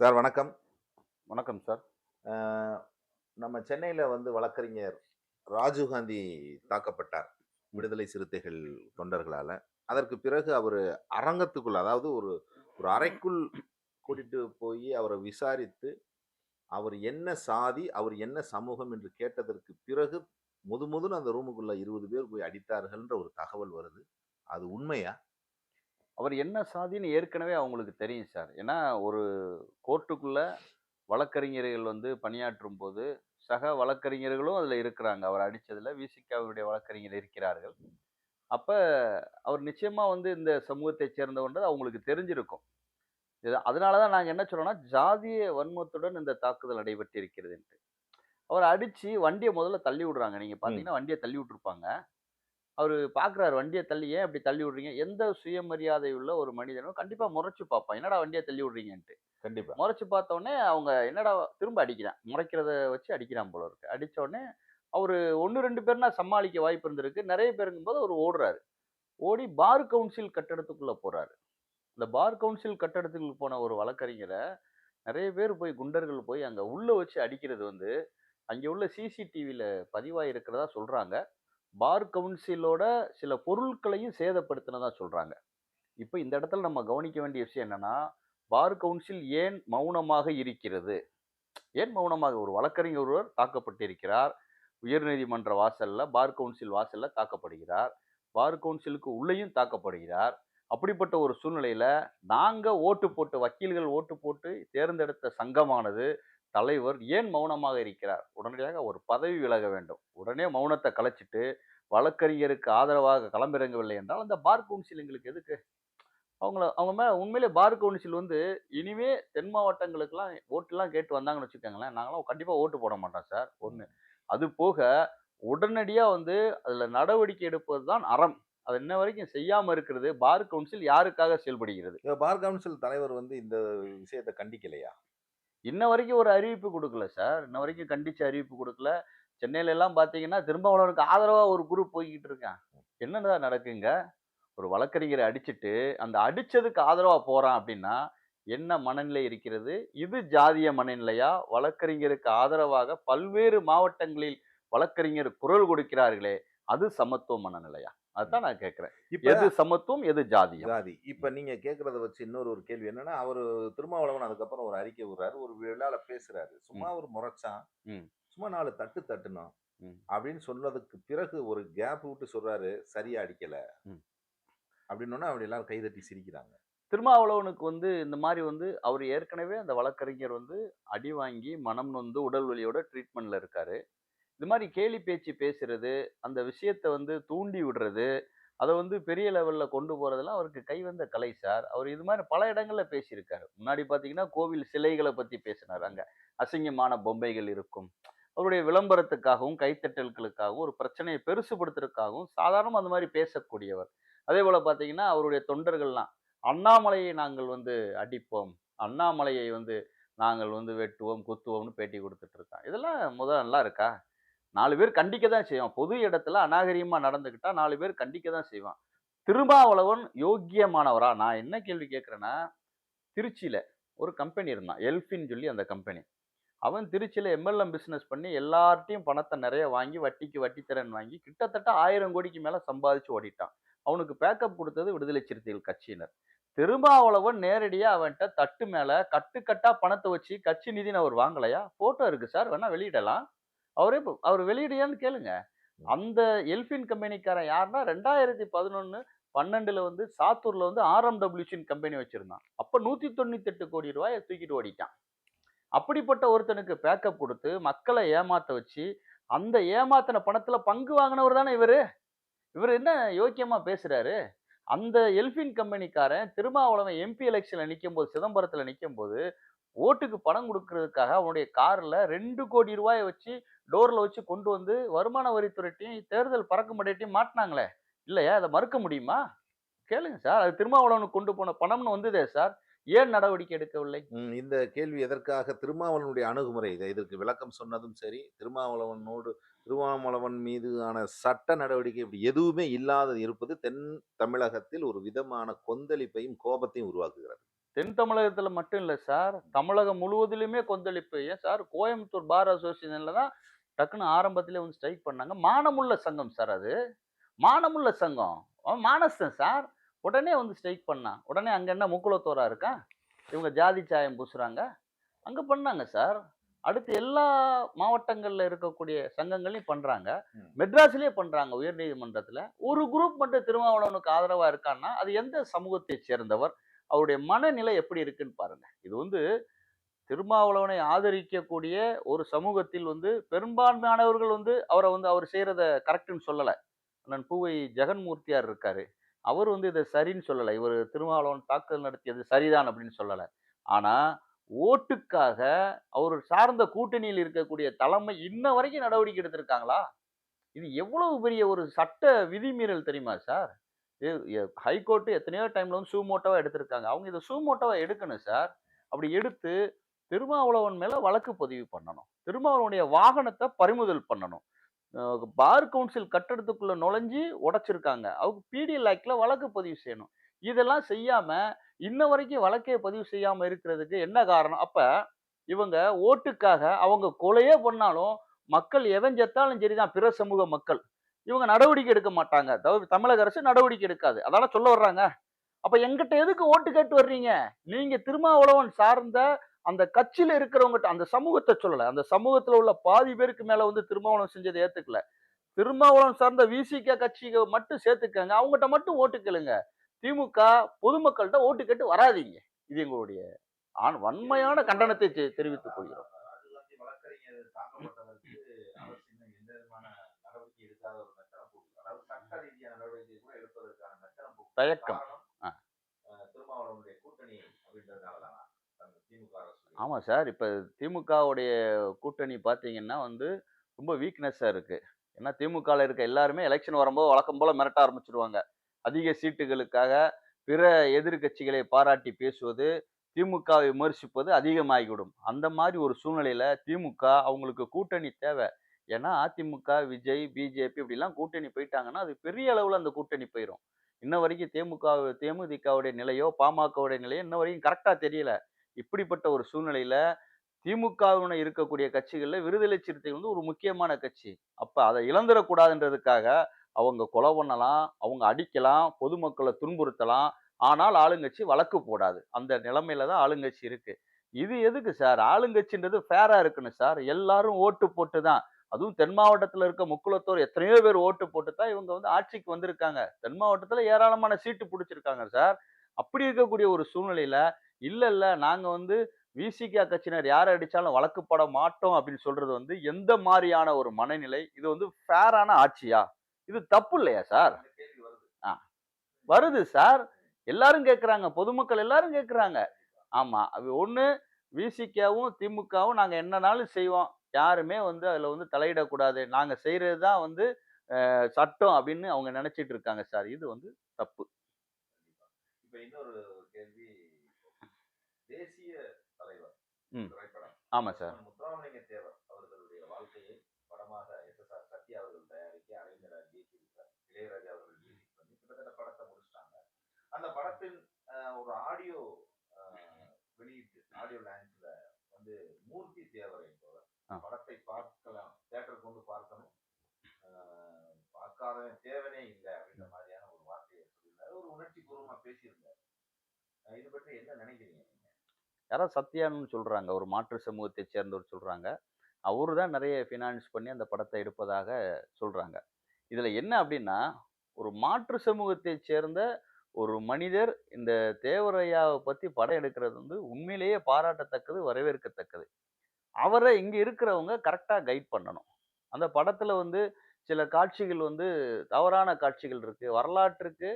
Sir வணக்கம். வணக்கம் sir. நம்ம சென்னையில் வந்து வழக்கறிஞர் ராஜீவ்காந்தி தாக்கப்பட்டார் விடுதலை சிறுத்தைகள் தொண்டர்களால். அதற்கு பிறகு அவர் அரங்கத்துக்குள் அதாவது ஒரு ஒரு அறைக்குள் கூட்டிட்டு போய் அவரை விசாரித்து அவர் என்ன சாதி அவர் என்ன சமூகம் என்று கேட்டதற்கு பிறகு முது முதல்ல அந்த ரூமுக்குள்ள இருபது பேர் போய் அடித்தார்கள்ன்ற ஒரு தகவல் வருது. அது உண்மையா? அவர் என்ன சாதின்னு ஏற்கனவே அவங்களுக்கு தெரியும் சார். ஏன்னா ஒரு கோர்ட்டுக்குள்ள வழக்கறிஞர்கள் வந்து பணியாற்றும் போது சக வழக்கறிஞர்களும் அதில் இருக்கிறாங்க. அவர் அடித்ததில் விசிகாவுடைய வழக்கறிஞர் இருக்கிறார்கள். அப்போ அவர் நிச்சயமாக வந்து இந்த சமூகத்தைச் சேர்ந்தவன்றது அவங்களுக்கு தெரிஞ்சிருக்கும். இது அதனால தான் நாங்கள் என்ன சொல்றோம்னா ஜாதிய வன்மத்துடன் இந்த தாக்குதல் நடைபெற்றிருக்கிறதுன்ட்டு அவர் அடித்து வண்டியை முதல்ல தள்ளி விடுறாங்க. நீங்கள் பார்த்தீங்கன்னா வண்டியை தள்ளி விட்டுருப்பாங்க. அவர் பார்க்குறாரு வண்டியை தள்ளி ஏன் அப்படி தள்ளி விடுறீங்க? எந்த சுயமரியாதை உள்ள ஒரு மனிதனும் கண்டிப்பாக முறைச்சு பார்ப்பான். என்னடா வண்டியை தள்ளி விடுறீங்கன்ட்டு. கண்டிப்பா. முறைச்சு பார்த்த உடனே அவங்க என்னடா திரும்ப அடிக்கிறான். முறைக்கிறத வச்சு அடிக்கிறான் போல இருக்கு. அடிச்ச உடனே அவர் ஒன்று ரெண்டு பேர்னா சமாளிக்க வாய்ப்பு இருந்திருக்கு. நிறைய பேருங்கும் போது அவர் ஓடுறாரு. ஓடி பார் கவுன்சில் கட்டடத்துக்குள்ள போறாரு. இந்த பார் கவுன்சில் கட்டடத்துக்குள்ள போன ஒரு வழக்கறிஞரை நிறைய பேர் போய் குண்டர்கள் போய் அங்க உள்ள வச்சு அடிக்கிறது வந்து அங்கே உள்ள சிசிடிவியில் பதிவாக இருக்கிறதா சொல்றாங்க. பார் கவுன்சிலோட சில பொருட்களையும் சேதப்படுத்தினதா சொல்கிறாங்க இப்போ இந்த இடத்துல நம்ம கவனிக்க வேண்டிய விஷயம் என்னென்னா பார் கவுன்சில் ஏன் மௌனமாக இருக்கிறது? ஏன் மௌனமாக? ஒரு வழக்கறிஞர் ஒருவர் தாக்கப்பட்டிருக்கிறார். உயர்நீதிமன்ற வாசலில் பார் கவுன்சில் வாசலில் தாக்கப்படுகிறார். பார் கவுன்சிலுக்கு உள்ளேயும் தாக்கப்படுகிறார். அப்படிப்பட்ட ஒரு சூழ்நிலையில் நாங்கள் ஓட்டு போட்டு வக்கீல்கள் ஓட்டு போட்டு தேர்ந்தெடுத்த சங்கமானது தலைவர் ஏன் மௌனமாக இருக்கிறார்? உடனடியாக ஒரு பதவி விலக வேண்டும். உடனே மௌனத்தை கலைச்சிட்டு வழக்கறிஞருக்கு ஆதரவாக களமிறங்கவில்லை என்றால் அந்த பார் கவுன்சில் எங்களுக்கு எதுக்கு? அவங்கள அவங்க மேல உண்மையிலே பார் கவுன்சில் வந்து இனிமே தென் மாவட்டங்களுக்கெல்லாம் ஓட்டுலாம் கேட்டு வந்தாங்கன்னு வச்சுக்கோங்களேன் நாங்களாம் கண்டிப்பா ஓட்டு போட மாட்டோம் சார். ஒண்ணு. அது போக உடனடியா வந்து அதுல நடவடிக்கை எடுப்பது தான் அறம். அது இன்ன வரைக்கும் செய்யாம இருக்கிறது. பார் கவுன்சில் யாருக்காக செயல்படுகிறது? பார் கவுன்சில் தலைவர் வந்து இந்த விஷயத்தை கண்டிக்கலையா? இன்ன வரைக்கும் ஒரு அறிவிப்பு கொடுக்கல சார். இன்ன வரைக்கும் கண்டிச்சு அறிவிப்பு கொடுக்கல. சென்னையில எல்லாம் பாத்தீங்கன்னா திருமாவளவனுக்கு ஆதரவா ஒரு குரூப் போய்கிட்டு இருக்கான். என்னடா நடக்குங்க? ஒரு வழக்கறிஞரை அடிச்சிட்டு அந்த அடிச்சதுக்கு ஆதரவா போறான் அப்படின்னா என்ன மனநிலை இருக்கிறது? இது ஜாதிய மனநிலையா? வழக்கறிஞருக்கு ஆதரவாக பல்வேறு மாவட்டங்களில் வழக்கறிஞர் குரல் கொடுக்கிறார்களே அது சமத்துவ மனநிலையா? அதுதான் நான் கேட்கிறேன். இப்ப எது சமத்துவம் எது ஜாதியம்? ஜாதி. இப்ப நீங்க கேக்குறத வச்சு இன்னொரு ஒரு கேள்வி என்னன்னா அவர் திருமாவளவன் அதுக்கப்புறம் ஒரு அறிக்கை விடுறாரு ஒரு விழால பேசுறாரு. சும்மா ஒரு முறைச்சான். சும்மா நாலு தட்டு தட்டுனோம். அப்படின்னு சொன்னதுக்கு பிறகு ஒரு கேப் விட்டு சொல்றாரு சரியா அடிக்கல. ம். அப்படின்னோன்னா அப்படி எல்லாரும் கைதட்டி சிரிக்கிறாங்க. திருமாவளவனுக்கு வந்து இந்த மாதிரி வந்து அவர் ஏற்கனவே அந்த வழக்கறிஞர் வந்து அடி வாங்கி மனம் நொந்து உடல் வலியோட ட்ரீட்மெண்ட்ல இருக்காரு. இது மாதிரி கேலி பேச்சு பேசுறது அந்த விஷயத்தை வந்து தூண்டி விடுறது அதை வந்து பெரிய லெவலில் கொண்டு போகிறதெல்லாம் அவருக்கு கைவந்த கலை சார். அவர் இது மாதிரி பல இடங்களில் பேசியிருக்காரு. முன்னாடி பார்த்தீங்கன்னா கோவில் சிலைகளை பற்றி பேசினார் அங்கே. அசிங்கமான பொம்மைகள் இருக்கும். அவருடைய விளம்பரத்துக்காகவும் கைத்தட்டல்களுக்காகவும் ஒரு பிரச்சனையை பெருசுபடுத்துறதுக்காகவும் சாதாரணமாக அந்த மாதிரி பேசக்கூடியவர். அதே போல் பார்த்தீங்கன்னா அவருடைய தொண்டர்கள்லாம் அண்ணாமலையை நாங்கள் வந்து அடிப்போம். அண்ணாமலையை வந்து நாங்கள் வந்து வெட்டுவோம் குத்துவோம்னு பேட்டி கொடுத்துட்ருக்கோம் இதெல்லாம் முதல் நல்லா இருக்கா? நாலு பேர் கண்டிக்க தான் செய்வான். பொது இடத்துல அநாகரிகமா நடந்துக்கிட்டா நாலு பேர் கண்டிக்க தான் செய்வான். திருமாவளவன் யோக்கியமானவரா? நான் என்ன கேள்வி கேட்குறேன்னா திருச்சியில ஒரு கம்பெனி இருந்தான். எல்ஃபின்னு சொல்லி அந்த கம்பெனி அவன் திருச்சியில எம்எல்எம் பிசினஸ் பண்ணி எல்லார்ட்டையும் பணத்தை நிறைய வாங்கி வட்டிக்கு வட்டித்திறன் வாங்கி கிட்டத்தட்ட ஆயிரம் கோடிக்கு மேல சம்பாதிச்சு ஓடிட்டான். அவனுக்கு பேக்கப் கொடுத்தது விடுதலை சிறுத்தைகள் கட்சியினர். திருமாவளவன் நேரடியாக அவன்கிட்ட தட்டு மேலே கட்டுக்கட்டாக பணத்தை வச்சு கட்சி நிதின்னு அவர் வாங்கலையா? ஃபோட்டோ இருக்குது சார். வேணால் வெளியிடலாம். அவரே இப்ப- அவர் வெளியிடையான்னு கேளுங்க. அந்த எல்பின் கம்பெனிக்காரன் யாருன்னா ரெண்டாயிரத்தி பதினொன்னு பன்னெண்டுல வந்து சாத்தூர்ல வந்து ஆர்எம்டபிள்யூசின் கம்பெனி வச்சிருந்தான். அப்ப நூத்தி தொண்ணூத்தி எட்டு கோடி ரூபாயை தூக்கிட்டு ஓடிட்டான். அப்படிப்பட்ட ஒருத்தனுக்கு பேக்கப் கொடுத்து மக்களை ஏமாத்த வச்சு அந்த ஏமாத்தின பணத்துல பங்கு வாங்கினவர் தானே இவரு? இவர் என்ன யோக்கியமா பேசுறாரு? அந்த எல்பின் கம்பெனிக்காரன் திருமாவளவன் எம்பி எலெக்ஷன்ல நிற்கும் போது சிதம்பரத்துல நிற்கும் போது ஓட்டுக்கு பணம் கொடுக்கறதுக்காக அவனுடைய காரில் ரெண்டு கோடி ரூபாயை வச்சு டோரில் வச்சு கொண்டு வந்து வருமான வரித்துறைட்டையும் தேர்தல் பறக்கும்படையத்தையும் மாட்டினாங்களே. இல்லையா? அதை மறுக்க முடியுமா? கேளுங்க சார். அது திருமாவளவனுக்கு கொண்டு போன பணம்னு வந்ததே சார். ஏன் நடவடிக்கை எடுக்கவில்லை? இந்த கேள்வி எதற்காக திருமாவளவனுடைய அணுகுமுறை? இதை இதற்கு விளக்கம் சொன்னதும் சரி திருமாவளவனோடு திருமாவளவன் மீதான சட்ட நடவடிக்கை இப்படி எதுவுமே இல்லாத இருப்பது தென் தமிழகத்தில் ஒரு விதமான கொந்தளிப்பையும் கோபத்தையும் உருவாக்குகிறது. தென் தமிழகத்துல மட்டும் இல்ல சார். தமிழகம் முழுவதிலுமே கொந்தளிப்பு. ஏன் சார்? கோயம்புத்தூர் பார் அசோசியேஷன்ல தான் டக்குன்னு ஆரம்பத்திலே வந்து ஸ்ட்ரைக் பண்ணாங்க. மானமுள்ள சங்கம் சார் அது. மானமுள்ள சங்கம். மானஸ்தன் சார். உடனே வந்து ஸ்ட்ரைக் பண்ணான். உடனே அங்க என்ன முக்குளத்தோரா இருக்கா இவங்க ஜாதி சாயம் பூசுறாங்க. அங்க பண்ணாங்க சார். அடுத்து எல்லா மாவட்டங்கள்ல இருக்கக்கூடிய சங்கங்களையும் பண்றாங்க. ம். மெட்ராஸ்லயே பண்றாங்க உயர்நீதிமன்றத்துல. ஒரு குரூப் மட்டும் திருமாவளவனுக்கு ஆதரவா இருக்கான்னா அது எந்த சமூகத்தை சேர்ந்தவர்? அவருடைய மனநிலை எப்படி இருக்குன்னு பாருங்க. இது வந்து திருமாவளவனை ஆதரிக்கக்கூடிய ஒரு சமூகத்தில் வந்து பெரும்பான்மையானவர்கள் வந்து அவரை வந்து அவர் செய்கிறத கரெக்டுன்னு சொல்லலை. அண்ணன் பூவை ஜெகன்மூர்த்தியார் இருக்காரு. அவர் வந்து இதை சரின்னு சொல்லலை. இவர் திருமாவளவன் தாக்குதல் நடத்தியது சரிதான் அப்படின்னு சொல்லலை. ஆனால் ஓட்டுக்காக அவர் சார்ந்த கூட்டணியில் இருக்கக்கூடிய தலைமை இன்ன வரைக்கும் நடவடிக்கை எடுத்திருக்காங்களா? இது எவ்வளவு பெரிய ஒரு சட்ட விதிமீறல் தெரியுமா சார்? ஹைகோர்ட்டு எத்தனையோ டைம்ல வந்து சூமோட்டோவா எடுத்திருக்காங்க. அவங்க இதை சூமோட்டோவா எடுக்கணும் சார். அப்படி எடுத்து திருமாவளவன் மேல வழக்கு பதிவு பண்ணணும். திருமாவளவனுடைய வாகனத்தை பறிமுதல் பண்ணணும். பார் கவுன்சில் கட்டடத்துக்குள்ள நுழைஞ்சு உடைச்சிருக்காங்க. அவங்க பிடிஎல் ஆக்ட்ல வழக்கு பதிவு செய்யணும். இதெல்லாம் செய்யாம இன்ன வரைக்கும் வழக்கே பதிவு செய்யாம இருக்கிறதுக்கு என்ன காரணம்? அப்ப இவங்க ஓட்டுக்காக அவங்க கொலையே பண்ணாலும் மக்கள் எவன் செத்தாலும் சரிதான். பிற சமூக மக்கள். இவங்க நடவடிக்கை எடுக்க மாட்டாங்க தவிர தமிழக அரசு நடவடிக்கை எடுக்காது அதால சொல்ல வர்றாங்க அப்ப எங்கிட்ட எதுக்கு ஓட்டு கேட்டு வர்றீங்க நீங்க திருமாவளவன் சார்ந்த அந்த கட்சியில இருக்கிறவங்ககிட்ட அந்த சமூகத்தை சொல்லல அந்த சமூகத்துல உள்ள பாதி பேருக்கு மேல வந்து திருமாவளவன் செஞ்சதை ஏத்துக்கல திருமாவளவன் சார்ந்த விசிக கட்சிக்கு மட்டும் சேர்த்துக்கங்க அவங்ககிட்ட மட்டும் ஓட்டு கேளுங்க திமுக பொதுமக்கள்கிட்ட ஓட்டு கேட்டு வராதீங்க இது எங்களுடைய ஆண் வன்மையான கண்டனத்தை தெரிவித்துக் கொள்கிறோம் ராஜீவ்காந்தி வழக்கறிஞர் தாக்கப்பட்டதற்கு அரசு இன்னும் எந்த விதமான நடவடிக்கை எடுக்காத ஒரு மெத்தனம் போகுது அதாவது சட்ட ரீதியான நடவடிக்கை கூட எடுப்பதற்கான மெத்தனம் போகுது தயக்கம் காரணம் ஆ. அஹ், திருமாவளவனுடைய கூட்டணி அப்படின்றதுனால தானா அந்த திமுக அரசு ஆமா சார். இப்ப திமுகவுடைய கூட்டணி பாத்தீங்கன்னா வந்து ரொம்ப வீக்னஸா இருக்கு. ஏன்னா திமுகல இருக்க எல்லாருமே எலெக்ஷன் வரும்போது வழக்கம் போல மிரட்ட ஆரம்பிச்சிருவாங்க அதிக சீட்டுகளுக்காக பிற எதிர்க்கட்சிகளை பாராட்டி பேசுவது திமுகவை விமர்சிப்பது அதிகமாகிவிடும். அந்த மாதிரி ஒரு சூழ்நிலையில திமுக அவங்களுக்கு கூட்டணி தேவை. ஏன்னா அதிமுக விஜய் பிஜேபி இப்படிலாம் கூட்டணி போயிட்டாங்கன்னா அது பெரிய அளவுல அந்த கூட்டணி போயிடும் இன்ன வரைக்கும் தேமுக தேமுதிகவுடைய நிலையோ பாமகவுடைய நிலையோ இன்ன வரைக்கும் கரெக்டாக தெரியல. இப்படிப்பட்ட ஒரு சூழ்நிலையில திமுகவுன இருக்கக்கூடிய கட்சிகளில் விடுதலை சிறுத்தை வந்து ஒரு முக்கியமான கட்சி. அப்போ அதை இழந்துடக்கூடாதுன்றதுக்காக அவங்க கொலை பண்ணலாம் அவங்க அடிக்கலாம் பொதுமக்களை துன்புறுத்தலாம். ஆனால் ஆளுங்கட்சி வழக்கு போடாது. அந்த நிலைமையில தான் ஆளுங்கட்சி இருக்கு. இது எதுக்கு சார்? ஆளுங்கட்சின்றது ஃபேரா இருக்கணும் சார். எல்லாரும் ஓட்டு போட்டு தான் அதுவும் தென் மாவட்டத்துல இருக்க முக்குளத்தோர் எத்தனையோ பேர் ஓட்டு போட்டு தான் இவங்க வந்து ஆட்சிக்கு வந்திருக்காங்க. தென் மாவட்டத்துல ஏராளமான சீட்டு பிடிச்சிருக்காங்க சார். அப்படி இருக்கக்கூடிய ஒரு சூழ்நிலையில இல்ல இல்ல நாங்க வந்து விசிகா கட்சியினர் யாரை அடிச்சாலும் வழக்கு போட மாட்டோம் அப்படின்னு சொல்றது வந்து எந்த மாதிரியான ஒரு மனநிலை? இது வந்து ஃபேரான ஆட்சியா? இது தப்பு இல்லையா சார்? கேள்வி வருது. சார். எல்லாரும் கேட்குறாங்க பொதுமக்கள் எல்லாரும் கேட்குறாங்க ஆமா அது ஒண்ணு. விசிகாவும் திமுகவும் நாங்க என்னனாலும் செய்வோம். யாருமே வந்து அதுல வந்து தலையிடக்கூடாது. நாங்க செய்யறது தான் வந்து சட்டம் அப்படின்னு அவங்க நினைச்சிட்டு இருக்காங்க சார். இது வந்து தப்பு. இப்ப இன்னொரு கேள்வி. தேசிய தலைவர் ம். திரைப்படம். ஆமா சார். முத்துராமலிங்க தேவர் அவர்களுடைய வாழ்க்கையை படமாக எஸ். எஸ். ஆர். சத்யா அவர்கள் தயாரிக்க அறிஞராக இயக்கியிருக்கார் இளையராஜா அவர்கள் பண்ணி கிட்டத்தட்ட படத்தை முடிச்சிட்டாங்க. அந்த படத்தின் ஒரு ஆடியோ வெளியீட்டு ஆடியோ லான்ச்ல வந்து மூர்த்தி தேவர் என்பவர். படத்தை பார்க்கலாம் தேட்டருக்கு கொண்டு பார்க்கணும். அஹ், பார்க்காதவன் தேவனே இல்லை அப்படின்ற மாதிரியான ஒரு வார்த்தையை சொல்லியிருந்தாரு. ஒரு உணர்ச்சி பூர்வமா பேசியிருந்தார் இது பற்றி என்ன நினைக்கிறீங்க நீங்க? யாரோ சத்யான்னு சொல்றாங்க ஒரு மாற்று சமூகத்தை சேர்ந்தவர் சொல்றாங்க. அவரு தான் நிறைய ஃபினான்ஸ் பண்ணி அந்த படத்தை எடுப்பதாக சொல்றாங்க. இதுல என்ன அப்படின்னா ஒரு மாற்று சமூகத்தை சேர்ந்த ஒரு மனிதர் இந்த தேவரையாவை பத்தி படம் எடுக்கிறது வந்து உண்மையிலேயே பாராட்டத்தக்கது வரவேற்கத்தக்கது. அவரை இங்க இருக்கிறவங்க கரெக்டா கைட் பண்ணணும். அந்த படத்துல வந்து சில காட்சிகள் வந்து தவறான காட்சிகள் இருக்கு வரலாற்றுக்கு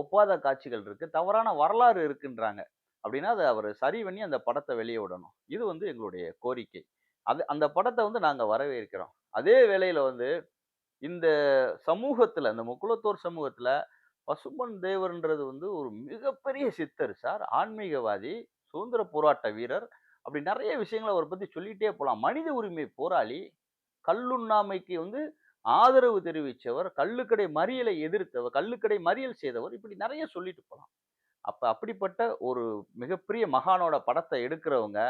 ஒப்பாத காட்சிகள் இருக்கு தவறான வரலாறு இருக்குன்றாங்க. அப்படின்னா அதை அவர் சரி பண்ணி அந்த படத்தை வெளியே விடணும். இது வந்து எங்களுடைய கோரிக்கை. அது அந்த படத்தை வந்து நாங்கள் வரவேற்கிறோம். அதே வேளையில் வந்து இந்த சமூகத்தில் இந்த முக்குளத்தோர் சமூகத்தில் பசும்பன் தேவர்ன்றது வந்து ஒரு மிகப்பெரிய சித்தர் சார். ஆன்மீகவாதி சுதந்திர போராட்ட வீரர். அப்படி நிறைய விஷயங்களை அவரை பற்றி சொல்லிகிட்டே போகலாம் மனித உரிமை போராளி கல்லுண்ணாமைக்கு வந்து ஆதரவு தெரிவித்தவர் கல்லுக்கடை மறியலை எதிர்த்தவர் கல்லுக்கடை மறியல் செய்தவர் இப்படி நிறைய சொல்லிட்டு போகலாம் அப்போ அப்படிப்பட்ட ஒரு மிகப்பெரிய மகானோட படத்தை எடுக்கிறவங்க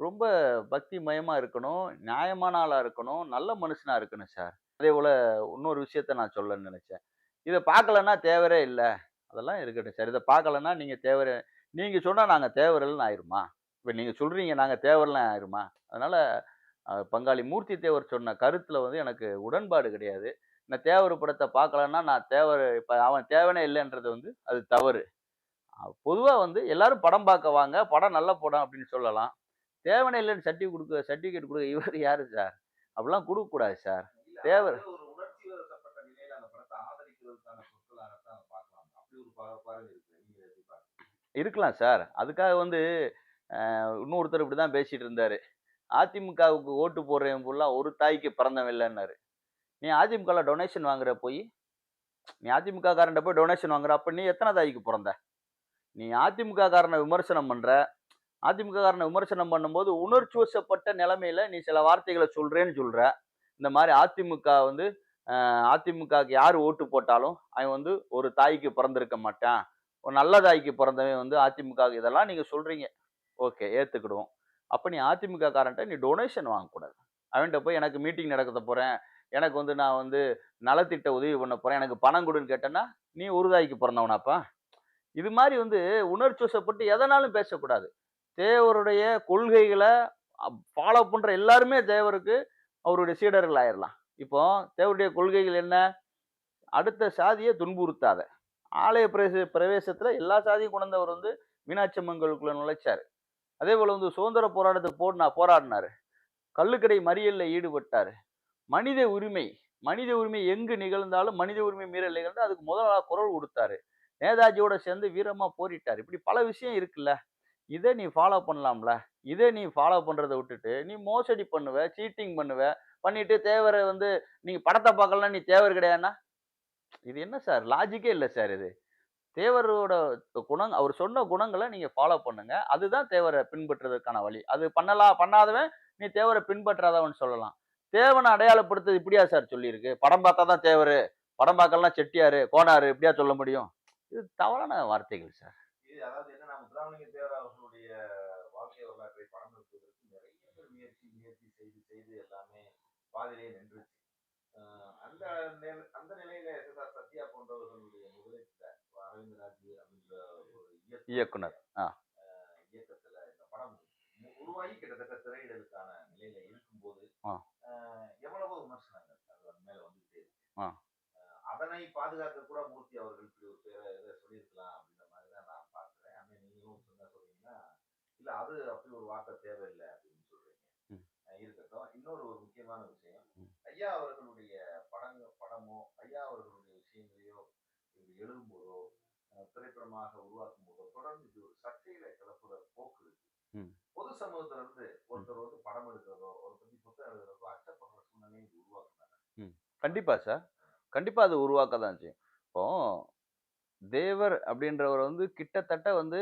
ரொம்ப பக்தி மயமாக இருக்கணும் நியாயமான ஆளாக இருக்கணும் நல்ல மனுஷனாக இருக்கணும் சார். அதே போல் இன்னொரு விஷயத்த நான் சொல்லணும்னு நினச்சேன். இதை பார்க்கலன்னா தேவரே இல்லை. அதெல்லாம் இருக்கட்டும். சார் இதை பார்க்கலன்னா நீங்க தேவர நீங்க சொன்னா நாங்க தேவரல்னு ஆயிருமா? இப்போ நீங்க சொல்றீங்க நாங்க தேவரலாம் ஆயிருமா? அதனால பங்காளி மூர்த்தி தேவர் சொன்ன கருத்துல வந்து எனக்கு உடன்பாடு கிடையாது. நான் தேவர் படத்தை பார்க்கலன்னா நான் தேவர் இப்போ அவன் தேவனே இல்லைன்றது வந்து அது தவறு. பொதுவாக வந்து எல்லாரும் படம் பார்க்க வாங்க படம் நல்ல படம் அப்படின்னு சொல்லலாம். தேவனே இல்லைன்னு சர்டி கொடுக்க சர்டிஃபிகேட் கொடுக்க இவர் யாரு சார்? அப்படிலாம் கொடுக்கக்கூடாது சார். தேவர். அது ஒரு உணர்ச்சி வசப்பட்ட நிலையில அந்த படத்தை ஆதரிக்கிறதுக்கான சொற்களாகத்தான் அதை பார்க்கலாம் அப்படி ஒரு பா- பார்வை இருக்கு நீங்க எப்படி பார்க்கறீங்க? இருக்கலாம் சார். அதுக்காக வந்து இன்னொருத்தர் இப்படி தான் பேசிட்டு இருந்தாரு. அதிமுகவுக்கு ஓட்டு போடுறேன் ஃபுல்லாக ஒரு தாய்க்கு பிறந்தவன் இல்லைன்னாரு. நீ அதிமுகவில் டொனேஷன் வாங்குற போய் நீ அதிமுக காரன்ட்ட போய் டொனேஷன் வாங்குற அப்போ நீ எத்தனை தாய்க்கு பிறந்த? நீ அதிமுக காரனை விமர்சனம் பண்ணுற அதிமுக காரனை விமர்சனம் பண்ணும்போது உணர்ச்சி வசப்பட்ட நிலைமையில நீ சில வார்த்தைகளை சொல்கிறேன்னு சொல்கிற இந்த மாதிரி அதிமுக வந்து அதிமுகவுக்கு யார் ஓட்டு போட்டாலும் அவன் வந்து ஒரு தாய்க்கு பிறந்திருக்க மாட்டான். ஒரு நல்ல தாய்க்கு பிறந்தவன் வந்து அதிமுக இதெல்லாம் நீங்கள் சொல்கிறீங்க ஓகே ஏற்றுக்கிடுவோம் அப்போ நீ அதிமுக காரன்ட்ட நீ டொனேஷன் வாங்கக்கூடாது. அவன்கிட்ட போய் எனக்கு மீட்டிங் நடத்த போகிறேன் எனக்கு வந்து நான் வந்து நலத்திட்ட உதவி பண்ண போகிறேன் எனக்கு பணம் கொடுன்னு கேட்டேன்னா நீ ஒரு தாய்க்கு பிறந்தவனாப்பா. இது மாதிரி வந்து உணர்ச்சி வசப்பட்டு எதனாலும் பேசக்கூடாது. தேவருடைய கொள்கைகளை ஃபாலோ பண்ணுற எல்லாருமே தேவருக்கு அவருடைய சீடர்கள் ஆயிரலாம். இப்போ தேவருடைய கொள்கைகள் என்ன? அடுத்த சாதியை துன்புறுத்தாத. ஆலய பிரவேச பிரவேசத்தில் எல்லா சாதியும் கொண்டவர் வந்து மீனாட்சி அம்மங்களுக்குள்ள நுழைச்சார். அதே போல் வந்து சுதந்திர போராட்டத்துக்கு போடனா போராடினாரு. கல்லுக்கடை மறியலில் ஈடுபட்டார். மனித உரிமை மனித உரிமை எங்கு நிகழ்ந்தாலும் மனித உரிமை மீறல் நிகழ்ந்து அதுக்கு முதலாக குரல் கொடுத்தாரு. நேதாஜியோட சேர்ந்து வீரமாக போரிட்டார். இப்படி பல விஷயம் இருக்குல்ல. இதை நீ ஃபாலோ பண்ணலாம்ல. இதே நீ ஃபாலோ பண்ணுறதை விட்டுட்டு நீ மோசடி பண்ணுவ சீட்டிங் பண்ணுவ பண்ணிட்டு தேவரை வந்து நீங்கள் படத்தை பார்க்கலாம் நீ தேவர் கிடையாதுன்னா இது என்ன சார் லாஜிக்கே இல்லை சார் இது. தேவரோட குணம் அவர் சொன்ன குணங்களை நீங்கள் ஃபாலோ பண்ணுங்க. அதுதான் தேவரை பின்பற்றுறதுக்கான வழி. அது பண்ணலாம் பண்ணாதவன் நீ தேவரை பின்பற்றாதவன் சொல்லலாம். தேவனை அடையாளப்படுத்துறது இப்படியா சார் சொல்லியிருக்கு? படம் பார்த்தா தான் தேவர் படம் பார்க்கலாம் செட்டியாரு கோனாரு இப்படியா சொல்ல முடியும்? இது தவறான வார்த்தைகள் சார் இது அதாவது என்னன்னா முத்துராமலிங்க தேவர் அவர்களுடைய வாழ்க்கை வரலாற்றை படம் எடுப்பதற்கு நிறைய பேர் முயற்சி முயற்சி செய்து செய்து எல்லாமே பாதியிலே நின்றுச்சு. அந்த அந்த நிலையில எஸ்எஸ்ஆர் சத்யா போன்றவர்களுடைய முதலீட்டுல அரவிந்தராஜ் அப்படின்ற ஒரு இயக்குனர் இயக்கத்துல இந்த படம் உருவாகி கிட்டத்தட்ட திரையிடலுக்கான நிலையில இருக்கும்போது எவ்வளவோ விமர்சனங்கள் அது மேல வந்துகிட்டே இருக்கு. அதனை பாதுகாக்க கூட மூர்த்தி அவர்கள் இப்படி ஒரு பேரை சொல்லியிருக்கலாம் அப்படின்ற மாதிரி தான் நான் பார்க்கிறேன். அண்ணன் நீங்களும் சொன்ன சொல்றீங்கன்னா இல்ல அது அப்படி ஒரு வார்த்தை தேவையில்லை அப்படின்னு இருக்கட்டும் இன்னொரு ஒரு முக்கியமான விஷயம். ஐயா அவர்களுடைய படங்க படமோ ஐயா அவர்களுடைய விஷயங்களையோ இப்படி எழுதும்போதோ திரைப்படமாக உருவாக்கும் போதோ தொடர்ந்து இது ஒரு சர்ச்சையில கிளப்புற போக்கு இருக்கு. பொது சமூகத்துல இருந்து ஒருத்தர் வந்து படம் எடுக்கிறதோ ஒரு பத்தி புத்தகம் எழுதுறதோ அச்சப்படுற சூழ்நிலையை இது உருவாக்குனாங்க. கண்டிப்பா சார். கண்டிப்பா அது உருவாக்க தான் செய்யும். இப்போ தேவர் அப்படின்றவர் வந்து கிட்டத்தட்ட வந்து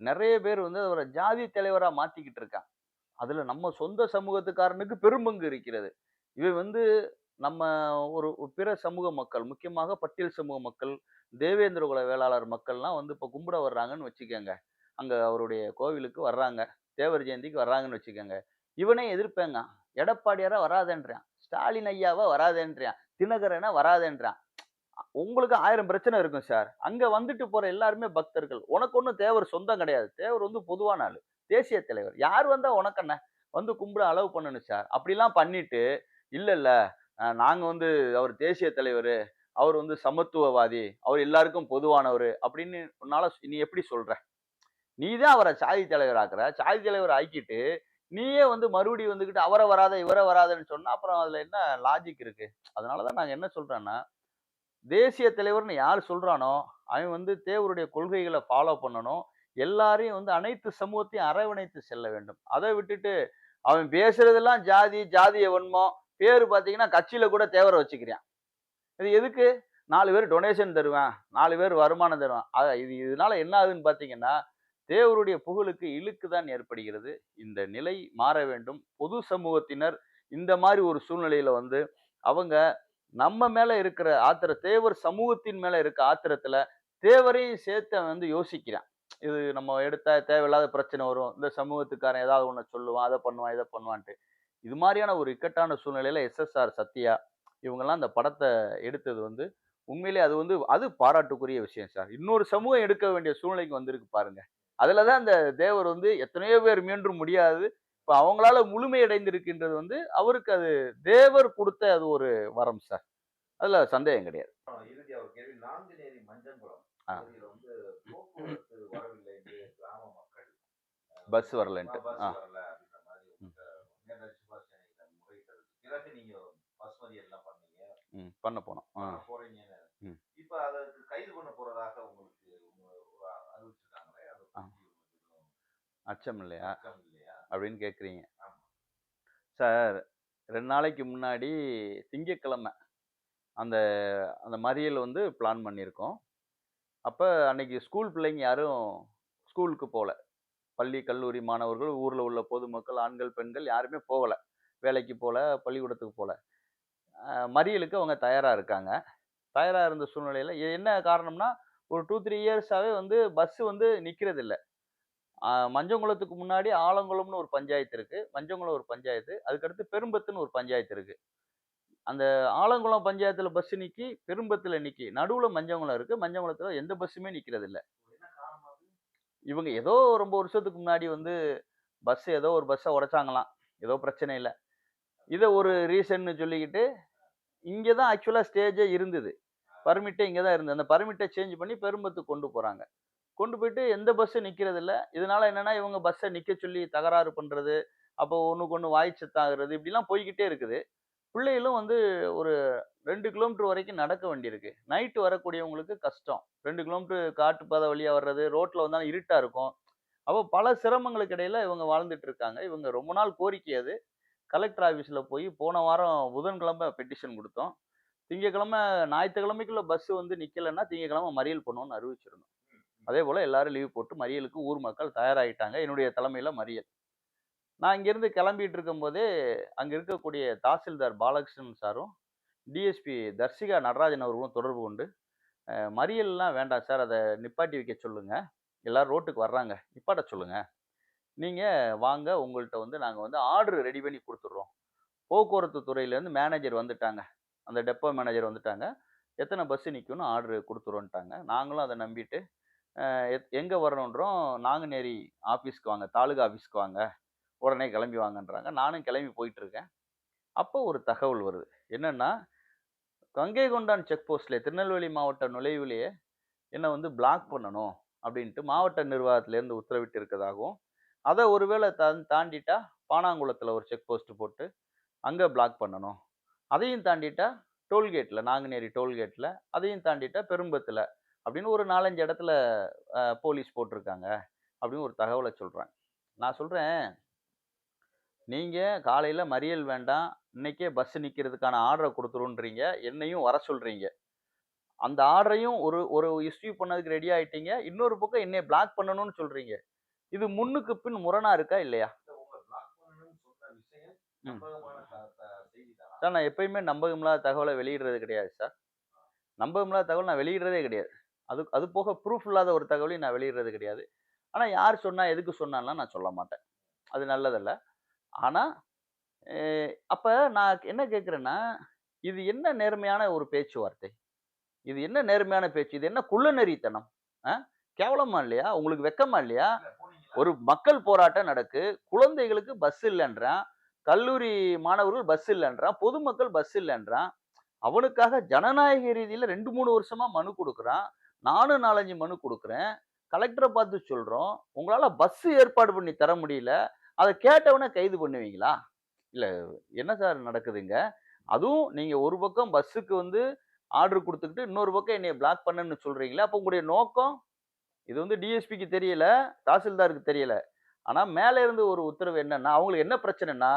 நிறைய பேர் வந்து அவரை ஜாதி தலைவரா மாத்திக்கிட்டு இருக்காங்க. அதில் நம்ம சொந்த சமூகத்துக்காரனுக்கு பெரும்பங்கு இருக்கிறது. இவை வந்து நம்ம ஒரு பிற சமூக மக்கள் முக்கியமாக பட்டியல் சமூக மக்கள் தேவேந்திர குல வேளாளர் மக்கள்லாம் வந்து இப்போ கும்பிட வர்றாங்கன்னு வச்சுக்கோங்க. அங்கே அவருடைய கோவிலுக்கு வர்றாங்க. தேவர் ஜெயந்திக்கு வர்றாங்கன்னு வச்சுக்கோங்க. இவனே எதிர்ப்பேங்க. எடப்பாடியாரா வராதேன்றான். ஸ்டாலின் ஐயாவா வராதேன்றான். தினகரனா வராதேன்றான். உங்களுக்கு ஆயிரம் பிரச்சனை இருக்கும் சார். அங்கே வந்துட்டு போகிற எல்லாருமே பக்தர்கள். உனக்கு ஒன்றும் தேவர் சொந்தம் கிடையாது. தேவர் வந்து பொதுவான ஆள். தேசிய தலைவர். யார் வந்தால் உனக்கு வந்து கும்பிட அளவு பண்ணணும் சார் அப்படிலாம் பண்ணிட்டு இல்லை இல்லை. நாங்கள் வந்து அவர் தேசிய தலைவர். அவர் வந்து சமத்துவவாதி. அவர் எல்லாருக்கும் பொதுவானவர். அப்படின்னு உன்னால நீ எப்படி சொல்ற? நீ தான் அவரை சாதி தலைவர் ஆக்குற. சாதி தலைவர் ஆக்கிட்டு நீயே வந்து மறுபடியும் வந்துக்கிட்டு அவரை வராத இவரை வராதன்னு சொன்னால் அப்புறம் அதில் என்ன லாஜிக் இருக்குது அதனால தான் நாங்கள் என்ன சொல்றோன்னா தேசிய தலைவர்னு யார் சொல்கிறானோ அவன் வந்து தேவருடைய கொள்கைகளை ஃபாலோ பண்ணணும். எல்லாரையும் வந்து அனைத்து சமூகத்தையும் அரவணைத்து செல்ல வேண்டும். அதை விட்டுட்டு அவன் பேசுறதெல்லாம் ஜாதி ஜாதிய வன்மம் பேர் பார்த்தீங்கன்னா கட்சியில கூட தேவரை வச்சுக்கிறான். இது எதுக்கு? நாலு பேர் டொனேஷன் தருவேன் நாலு பேர் வருமானம் தருவேன். அது இது இதனால என்ன ஆகுதுன்னு பார்த்தீங்கன்னா தேவருடைய புகழுக்கு இழுக்கு தான் ஏற்படுகிறது. இந்த நிலை மாற வேண்டும். பொது சமூகத்தினர் இந்த மாதிரி ஒரு சூழ்நிலையில வந்து அவங்க நம்ம மேல இருக்கிற ஆத்திர தேவர் சமூகத்தின் மேல இருக்க ஆத்திரத்துல தேவரையும் சேர்த்து அவன் வந்து யோசிக்கிறான். இது நம்ம எடுத்தா தேவையில்லாத பிரச்சனை வரும். இந்த சமூகத்துக்காரன் ஏதாவது ஒன்று சொல்லுவான் அதை பண்ணுவான் இதை பண்ணுவான்ட்டு. இது மாதிரியான ஒரு இக்கட்டான சூழ்நிலையில எஸ்எஸ்ஆர் சத்யா இவங்கெல்லாம் அந்த படத்தை எடுத்தது வந்து உண்மையிலே அது வந்து அது பாராட்டுக்குரிய விஷயம் சார். இன்னொரு சமூகம் எடுக்க வேண்டிய சூழ்நிலைக்கு வந்திருக்கு பாருங்க. அதுல தான் அந்த தேவர் வந்து எத்தனையோ பேர் மீண்டும் முடியாது. இப்போ அவங்களால முழுமையடைந்திருக்கின்றது வந்து அவருக்கு அது தேவர் கொடுத்த அது ஒரு வரம் சார். அதுல சந்தேகம் கிடையாது. மறியல் எல்லாம் பண்ணீங்க. ம் பண்ண போனோம். ஆ. இப்ப அதற்கு கைது பண்ண போறதாக உங்களுக்கு அறிவிச்சிருக்காங்களே? ஆ. அச்சம் இல்லையா? அப்படின்னு கேட்குறீங்க. சார் ரெண்டு நாளைக்கு முன்னாடி திங்கட்கிழமை அந்த அந்த மறியல் வந்து பிளான் பண்ணியிருக்கோம். அப்போ அன்னைக்கு ஸ்கூல் பிள்ளைங்க யாரும் ஸ்கூலுக்கு போகல. பள்ளி கல்லூரி மாணவர்கள் ஊரில் உள்ள பொதுமக்கள் ஆண்கள் பெண்கள் யாருமே போகலை. வேலைக்கு போகல பள்ளிக்கூடத்துக்கு போகல மறியலுக்கு அவங்க தயாராக இருக்காங்க. தயாராக இருந்த சூழ்நிலையில் என்ன காரணம்னா ஒரு டூ த்ரீ இயர்ஸாகவே வந்து பஸ்ஸு வந்து நிற்கிறது இல்லை மஞ்சங்குளத்துக்கு முன்னாடி ஆலங்குளம்னு ஒரு பஞ்சாயத்து இருக்குது மஞ்சங்குளம் ஒரு பஞ்சாயத்து. அதுக்கடுத்து பெரும்பத்துன்னு ஒரு பஞ்சாயத்து இருக்குது அந்த ஆலங்குளம் பஞ்சாயத்தில் பஸ்ஸு நிற்கி பெரும்பத்தில் நிற்கி நடுவில் மஞ்சங்குளம் இருக்குது மஞ்சங்குளத்தில் எந்த பஸ்ஸுமே நிக்கிறது இல்ல என்ன காரணம் அது இவங்க ஏதோ ரொம்ப வருஷத்துக்கு முன்னாடி வந்து பஸ் ஏதோ ஒரு பஸ்ஸை உடைச்சாங்களாம். ஏதோ பிரச்சனை இல்லை. இதை ஒரு ரீசன்னு சொல்லிக்கிட்டு இங்கே தான் ஆக்சுவலாக ஸ்டேஜே இருந்தது. பர்மிட்டே இங்கே தான் இருந்தது. அந்த பர்மிட்டை சேஞ்ச் பண்ணி பெரும்பத்துக்கு கொண்டு போகிறாங்க கொண்டு போயிட்டு எந்த பஸ்ஸும் நிற்கிறது இல்லை. என்னென்னா இவங்க பஸ்ஸை நிற்க சொல்லி தகராறு பண்ணுறது அப்போ ஒன்றுக்கு ஒன்று வாய்ச்சத்தாகிறது இப்படிலாம் போய்கிட்டே இருக்குது. பிள்ளைகளும் வந்து ஒரு ரெண்டு கிலோமீட்டர் வரைக்கும் நடக்க வேண்டியிருக்கு. நைட்டு வரக்கூடியவங்களுக்கு கஷ்டம். ரெண்டு கிலோமீட்டர் காட்டு பாதை வழியாக வர்றது ரோட்டில் வந்தாலும் இருட்டாக இருக்கும். அப்போ பல சிரமங்களுக்கு இடையில இவங்க வாழ்ந்துட்டு இருக்காங்க. இவங்க ரொம்ப நாள் கோரிக்கை அது. கலெக்டர் ஆஃபீஸில் போய் போன வாரம் புதன்கிழமை பெட்டிஷன் கொடுத்தோம். திங்கக்கிழமை ஞாயிற்றுக்கிழமைக்குள்ள பஸ் வந்து நிற்கலைன்னா திங்கக்கிழமை மறியல் பண்ணுவோம்னு அறிவிச்சிருந்தோம். அதே போல் எல்லாரும் லீவ் போட்டு மறியலுக்கு ஊர் மக்கள் தயாராகிட்டாங்க என்னுடைய தலைமையில் மறியல். நான் இங்கேருந்து கிளம்பிட்டு இருக்கும்போது அங்கே இருக்கக்கூடிய தாசில்தார் பாலகிருஷ்ணன் சாரும் டிஎஸ்பி தர்சிகா நடராஜன் அவர்களும் தொடர்பு கொண்டு மறியல்லாம் வேண்டாம் சார் அதை நிப்பாட்டி வைக்க சொல்லுங்கள் எல்லோரும் ரோட்டுக்கு வர்றாங்க. நிப்பாட்ட சொல்லுங்கள் நீங்கள் வாங்க உங்கள்கிட்ட வந்து நாங்கள் வந்து ஆர்டர் ரெடி பண்ணி கொடுத்துட்றோம். போக்குவரத்து துறையிலேருந்து மேனேஜர் வந்துட்டாங்க. அந்த டெப்போ மேனேஜர் வந்துட்டாங்க. எத்தனை பஸ்ஸு நிற்கும்னு ஆர்டர் கொடுத்துருவோன்ட்டாங்க நாங்களும் அதை நம்பிட்டு எங்கே வரணுன்றோம் நாங்குநேரி ஆஃபீஸ்க்கு வாங்க தாலுகா ஆஃபீஸ்க்கு வாங்க. உடனே கிளம்பி வாங்கன்றாங்க. நானும் கிளம்பி போயிட்டுருக்கேன். அப்போ ஒரு தகவல் வருது. என்னென்னா கங்கை கொண்டான் செக் போஸ்ட்ல திருநெல்வேலி மாவட்ட நுழைவுலேயே என்னை வந்து பிளாக் பண்ணணும் அப்படின்ட்டு மாவட்ட நிர்வாகத்திலேருந்து உத்தரவிட்டு இருக்கதாகவும் அதை ஒருவேளை தன் தாண்டிட்டா பானாங்குளத்தில் ஒரு செக் போஸ்ட் போட்டு அங்கே பிளாக் பண்ணணும். அதையும் தாண்டிட்டா டோல்கேட்டில் நாங்குநேரி டோல்கேட்டில் அதையும் தாண்டிட்டா பெரும்பத்தில் அப்படின்னு ஒரு நாலஞ்சு இடத்துல போலீஸ் போட்டிருக்காங்க அப்படின்னு ஒரு தகவலை சொல்கிறேன் நான் சொல்கிறேன் நீங்கள் காலையில் மறியல் வேண்டாம் இன்னைக்கே பஸ் நிற்கிறதுக்கான ஆர்டரை கொடுத்துருன்றீங்க என்னையும் வர சொல்கிறீங்க அந்த ஆர்டரையும் ஒரு ஒரு இஸ்யூ பண்ணதுக்கு ரெடி ஆகிட்டீங்க இன்னொரு பக்கம் என்னை பிளாக் பண்ணணும்னு சொல்கிறீங்க இது முன்னுக்கு பின் முரணா இருக்கா இல்லையா? சார் நான் எப்பயுமே நம்பகமில்லாத தகவலை வெளியிடுறது கிடையாது சார். நம்பகமில்லாத தகவல் நான் வெளியிடுறதே கிடையாது. அது அது போக ப்ரூஃப் இல்லாத ஒரு தகவலையும் நான் வெளியிடுறது கிடையாது. ஆனால் யார் சொன்னால் எதுக்கு சொன்னான்லாம் நான் சொல்ல மாட்டேன். அது நல்லதில்லை. ஆனால் அப்போ நான் என்ன கேட்குறேன்னா இது என்ன நேர்மையான ஒரு பேச்சுவார்த்தை? இது என்ன நேர்மையான பேச்சு? இது என்ன குள்ளநெறித்தனம்? ஆ கேவலமா இல்லையா? உங்களுக்கு வெக்கமா இல்லையா? ஒரு மக்கள் போராட்டம் நடக்கு. குழந்தைகளுக்கு பஸ் இல்லைன்றான். கல்லூரி மாணவர்கள் பஸ் இல்லைன்றான். பொதுமக்கள் பஸ் இல்லைன்றான். அவனுக்காக ஜனநாயக ரீதியில ரெண்டு மூணு வருஷமா மனு கொடுக்குறான். நானும் நாலஞ்சு மனு கொடுக்குறேன். கலெக்டரை பார்த்து சொல்றோம். உங்களால பஸ் ஏற்பாடு பண்ணி தர முடியல. அதை கேட்டவன கைது பண்ணுவீங்களா? இல்லை என்ன சார் நடக்குதுங்க? அதுவும் நீங்கள் ஒரு பக்கம் பஸ்ஸுக்கு வந்து ஆர்டர் கொடுத்துக்கிட்டு இன்னொரு பக்கம் என்னை பிளாக் பண்ணுன்னு சொல்கிறீங்களா அப்போ உங்களுடைய நோக்கம்? இது வந்து டிஎஸ்பிக்கு தெரியல தாசில்தாருக்கு தெரியல. ஆனால் மேலே இருந்து ஒரு உத்தரவு என்னன்னா அவங்களுக்கு என்ன பிரச்சனைனா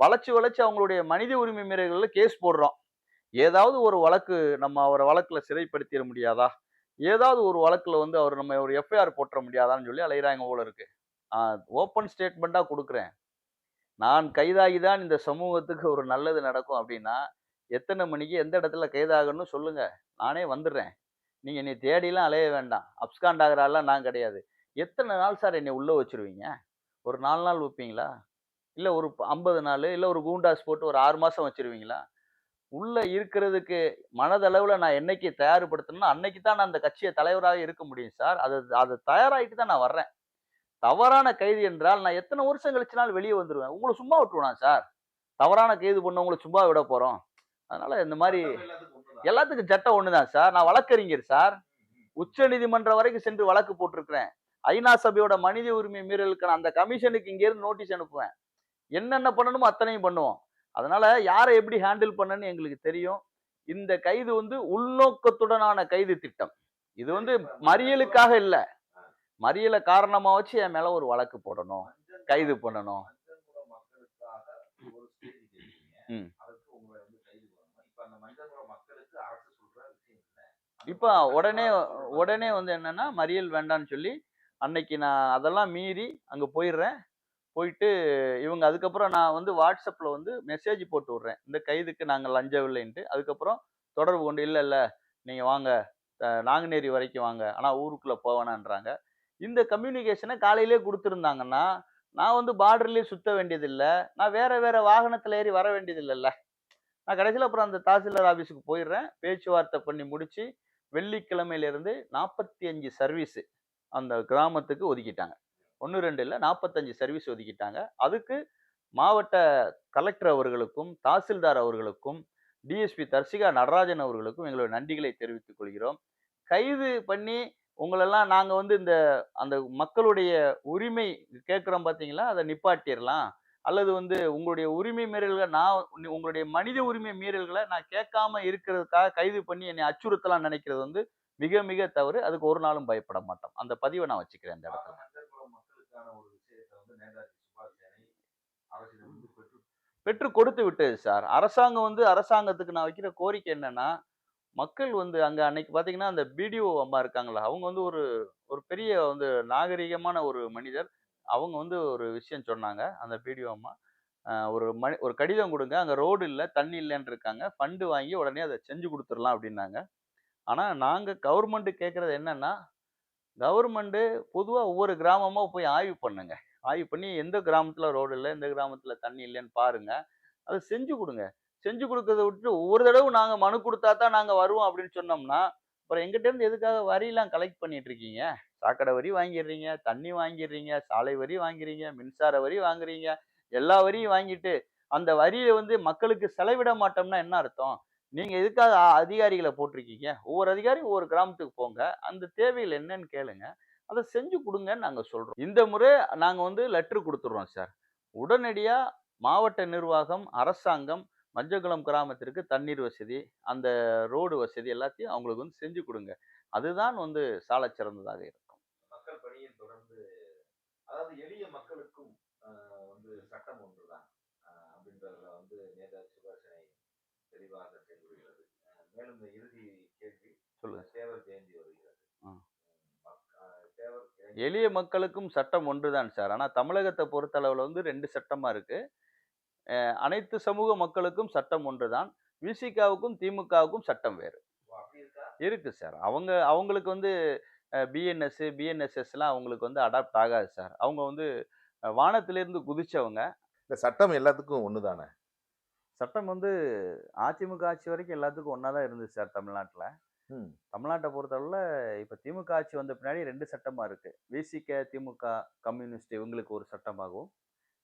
வளைச்சு வளைச்சு அவங்களுடைய மனித உரிமை மீறல்களில் கேஸ் போடுறோம். ஏதாவது ஒரு வழக்கு நம்ம அவரை வழக்கில் சிறைப்படுத்திட முடியாதா? ஏதாவது ஒரு வழக்கில் வந்து அவர் நம்ம ஒரு எஃப்ஐஆர் போட்டுற முடியாதான்னு சொல்லி அலையிறாங்க போல இருக்கு. ஓப்பன் ஸ்டேட்மெண்ட்டாக கொடுக்குறேன். நான் கைதாகி தான் இந்த சமூகத்துக்கு ஒரு நல்லது நடக்கும் அப்படின்னா எத்தனை மணிக்கு எந்த இடத்துல கைதாகணும்னு சொல்லுங்கள் நானே வந்துடுறேன். நீங்கள் என்னை தேடிலாம் அலைய வேண்டாம். அப்ஸ்காண்ட் ஆகிறாலாம் நான் கிடையாது. எத்தனை நாள் சார் என்னை உள்ளே வச்சிருவீங்க? ஒரு நாலு நாள் வைப்பீங்களா? இல்லை ஒரு ஐம்பது நாள் இல்லை ஒரு கூண்டாஸ் போட்டு ஒரு ஆறு மாதம் வச்சிருவீங்களா? உள்ளே இருக்கிறதுக்கு மனதளவில் நான் என்னைக்கு தயார்படுத்தணும்னா அன்னைக்கு தான் நான் அந்த கட்சியை தலைவராக இருக்க முடியும் சார். அது அது தயாராகிட்டு தான் நான் வர்றேன். தவறான கைது என்றால் நான் எத்தனை வருஷம் கழிச்சுனாலும் வெளியே வந்துருவேன். உங்களை சும்மா விட்டுருவேனா சார்? தவறான கைது பண்ணவங்களை சும்மா விட போகிறோம் அதனால இந்த மாதிரி எல்லாத்துக்கும் சட்டம் ஒண்ணுதான் சார். நான் வழக்கறிஞர் சார். உச்ச நீதிமன்றம் வரைக்கும் சென்று வழக்கு போட்டிருக்கிறேன். ஐநா சபையோட மனித உரிமை மீறலுக்கான அந்த கமிஷனுக்கு இங்கேருந்து நோட்டீஸ் அனுப்புவேன். என்னென்ன பண்ணணுமோ அத்தனையும் பண்ணுவோம். அதனால யாரை எப்படி ஹேண்டில் பண்ணணும்னு எங்களுக்கு தெரியும். இந்த கைது வந்து உள்நோக்கத்துடனான கைது திட்டம். இது வந்து மறியலுக்காக இல்லை. மறியலை காரணமா வச்சு என் மேல ஒரு வழக்கு போடணும் கைது பண்ணணும். ம். இப்போ உடனே உடனே வந்து என்னன்னா மறியல் வேண்டான்னு சொல்லி அன்னைக்கு நான் அதெல்லாம் மீறி அங்கே போயிடுறேன். போயிட்டு இவங்க அதுக்கப்புறம் நான் வந்து வாட்ஸ்அப்பில் வந்து மெசேஜ் போட்டு விட்றேன். இந்த கைதுக்கு நாங்கள் லஞ்சம் இல்லைன்ட்டு. அதுக்கப்புறம் தொடர்பு கொண்டு இல்லை இல்லை நீங்கள் வாங்க. நாங்குநேரி வரைக்கும் வாங்க. ஆனால் ஊருக்குள்ளே போவேணான்றாங்க. இந்த கம்யூனிகேஷனை காலையிலே கொடுத்துருந்தாங்கன்னா நான் வந்து பார்டர்லேயே சுத்த வேண்டியதில்லை. நான் வேற வேற வாகனத்தில் ஏறி வர வேண்டியதில்லைல்ல. நான் கடைசியில் அப்புறம் அந்த தாசில்தார் ஆஃபீஸுக்கு போயிடுறேன். பேச்சுவார்த்தை பண்ணி முடித்து வெள்ளிக்கிழமையிலேருந்து நாற்பத்தி அஞ்சு சர்வீஸு அந்த கிராமத்துக்கு ஒதுக்கிட்டாங்க. ஒன்று ரெண்டு இல்லை நாற்பத்தஞ்சு சர்வீஸ் ஒதுக்கிட்டாங்க. அதுக்கு மாவட்ட கலெக்டர் அவர்களுக்கும் தாசில்தார் அவர்களுக்கும் டிஎஸ்பி தர்சிகா நடராஜன் அவர்களுக்கும் எங்களுடைய நன்றிகளை தெரிவித்துக் கொள்கிறோம். கைது பண்ணி உங்களெல்லாம் நாங்கள் வந்து இந்த அந்த மக்களுடைய உரிமை கேட்குறோம் பார்த்தீங்களா? அதை நிப்பாட்டிடலாம் அல்லது வந்து உங்களுடைய உரிமை மீறல்களை நான் உங்களுடைய மனித உரிமை மீறல்களை நான் கேட்காம இருக்கிறதுக்காக கைது பண்ணி என்னை அச்சுறுத்தலாம் நினைக்கிறது வந்து மிக மிக தவறு. அதுக்கு ஒரு நாளும் பயப்பட மாட்டோம். அந்த பதிவை நான் வச்சுக்கிறேன் இந்த இடத்துல. பெற்று கொடுத்து விட்டது சார். அரசாங்கம் வந்து அரசாங்கத்துக்கு நான் வைக்கிற கோரிக்கை என்னன்னா மக்கள் வந்து அங்க அன்னைக்கு பாத்தீங்கன்னா அந்த பிடிஓ அம்மா இருக்காங்களா அவங்க வந்து ஒரு ஒரு பெரிய வந்து நாகரிகமான ஒரு மனிதர். அவங்க வந்து ஒரு விஷயம் சொன்னாங்க அந்த பிடிஓ அம்மா. ஒரு மணி ஒரு கடிதம் கொடுங்க அங்க ரோடு இல்லை தண்ணி இல்லைன்னு இருக்காங்க ஃபண்டு வாங்கி உடனே அதை செஞ்சு கொடுத்துடலாம் அப்படின்னாங்க. ஆனா நாங்க கவர்மெண்ட் கேட்கறது என்னன்னா கவர்மெண்ட் பொதுவா ஒவ்வொரு கிராமமா போய் ஆய்வு பண்ணுங்க. ஆய்வு பண்ணி எந்த கிராமத்துல ரோடு இல்லை எந்த கிராமத்துல தண்ணி இல்லைன்னு பாருங்க அதை செஞ்சு கொடுங்க. செஞ்சு கொடுக்கறத விட்டு ஒவ்வொரு தடவை நாங்கள் மனு கொடுத்தா தான் நாங்கள் வருவோம் அப்படின்னு சொன்னோம்னா அப்புறம் எங்கிட்டேருந்து எதுக்காக வரியெல்லாம் கலெக்ட் பண்ணிட்டு இருக்கீங்க? சாக்கடை வரி வாங்கிடுறீங்க தண்ணி வாங்கிடுறீங்க சாலை வரி வாங்குறீங்க மின்சார வரி வாங்குறீங்க எல்லா வரியும் வாங்கிட்டு அந்த வரியை வந்து மக்களுக்கு செலவிட மாட்டோம்னா என்ன அர்த்தம்? நீங்கள் எதுக்காக அதிகாரிகளை போட்டிருக்கீங்க? ஒவ்வொரு அதிகாரியும் ஒவ்வொரு கிராமத்துக்கு போங்க. அந்த தேவைகள் என்னன்னு கேளுங்க. அதை செஞ்சு கொடுங்கன்னு நாங்கள் சொல்கிறோம் இந்த முறை நாங்கள் வந்து லெட்ரு கொடுத்துட்றோம் சார் உடனடியாக மாவட்ட நிர்வாகம் அரசாங்கம் மஞ்சக்குளம் கிராமத்திற்கு தண்ணீர் வசதி அந்த ரோடு வசதி எல்லாத்தையும் அவங்களுக்கு வந்து செஞ்சு கொடுங்க. அதுதான் வந்து சாலச் சிறந்ததாக இருக்கும். மக்கள் பணியை தொடர்ந்து அதாவது எளிய மக்களுக்கும் வந்து சட்டம் ஒன்றுதான். அப்படின்றதுல வந்து நேதாஜி சுபாஷ் சேனை தெளிவாக ஆஹ், மேலும் இந்த இறுதி கேள்வி சொல்லுங்க. தேவர் ஜெயந்தி வருகிறது. எளிய மக்களுக்கும் சட்டம் ஒன்றுதான் சார். ஆனா தமிழகத்தை பொறுத்தளவுல வந்து ரெண்டு சட்டமா இருக்கு. அஹ் அனைத்து சமூக மக்களுக்கும் சட்டம் ஒன்றுதான். விசிகாவுக்கும் திமுகவுக்கும் சட்டம் வேறு. இருக்கா? சார். அவங்க அவங்களுக்கு வந்து பிஎன்எஸ் பிஎன்எஸ்எஸ்லாம் அவங்களுக்கு வந்து அடாப்ட் ஆகாது சார். அவங்க வந்து வானத்திலிருந்து குதிச்சவங்க. இந்த சட்டம் எல்லாத்துக்கும் ஒண்ணுதானே? சட்டம் வந்து அதிமுக ஆட்சி வரைக்கும் எல்லாத்துக்கும் ஒன்றா தான் இருந்துச்சு சார் தமிழ்நாட்டில். ம். தமிழ்நாட்டை பொறுத்தளவில் இப்போ திமுக ஆட்சி வந்த பின்னாடி ரெண்டு சட்டமாக இருக்கு. விசிக திமுக கம்யூனிஸ்ட் இவங்களுக்கு ஒரு சட்டமாகவும்.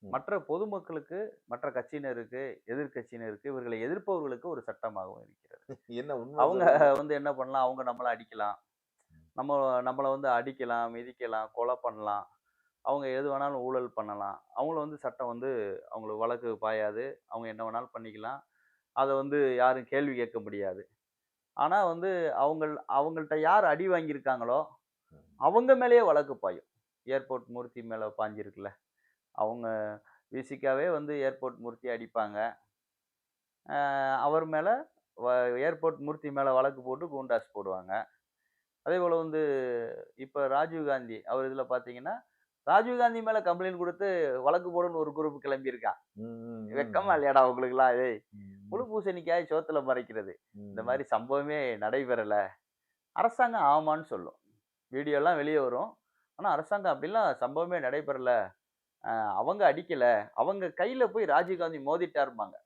மற்ற பொதுமக்களுக்கு மற்ற கட்சியினருக்கு எதிர்க்கட்சியினருக்கு இவர்களை எதிர்ப்பவர்களுக்கு ஒரு சட்டமாகவும் இருக்கிறது. என்ன அவங்க. வந்து என்ன பண்ணலாம்? அவங்க நம்மளை அடிக்கலாம். நம்ம நம்மளை வந்து அடிக்கலாம் மிதிக்கலாம் கொலை பண்ணலாம். அவங்க எது வேணாலும் ஊழல் பண்ணலாம். அவங்கள வந்து சட்டம் வந்து அவங்களுக்கு வழக்கு பாயாது. அவங்க என்ன வேணாலும் பண்ணிக்கலாம். அதை வந்து யாரும் கேள்வி கேட்க முடியாது. ஆனால் வந்து அவங்க அவங்கள்ட்ட யார் அடி வாங்கியிருக்காங்களோ அவங்க மேலேயே வழக்கு பாயும். ஏர்போர்ட் மூர்த்தி மேலே பாஞ்சிருக்குல்ல? அவங்க விசிக்காவே வந்து ஏர்போர்ட் மூர்த்தி அடிப்பாங்க. அவர் மேலே ஏர்போர்ட் மூர்த்தி மேலே வழக்கு போட்டு கூண்டாஸ் போடுவாங்க. அதே போல் வந்து இப்போ ராஜீவ்காந்தி அவர் இதில் பார்த்தீங்கன்னா ராஜீவ்காந்தி மேலே கம்ப்ளைண்ட் கொடுத்து வழக்கு போடுன்னு ஒரு குரூப் கிளம்பியிருக்கான். வெக்கமா இல்லையாடா உங்களுக்குலாம் ஏய் முழு பூசணிக்காய் சோத்துல மறைக்கிறது. இந்த மாதிரி சம்பவமே நடைபெறல. அரசாங்கம் ஆமான்னு சொல்லும். வீடியோலாம் வெளியே வரும். ஆனால் அரசாங்கம் அப்படிலாம் சம்பவமே நடைபெறல. அவங்க அடிக்கல. அவங்க கையில போய் ராஜீவ்காந்தி மோதிட்டாருப்பாங்க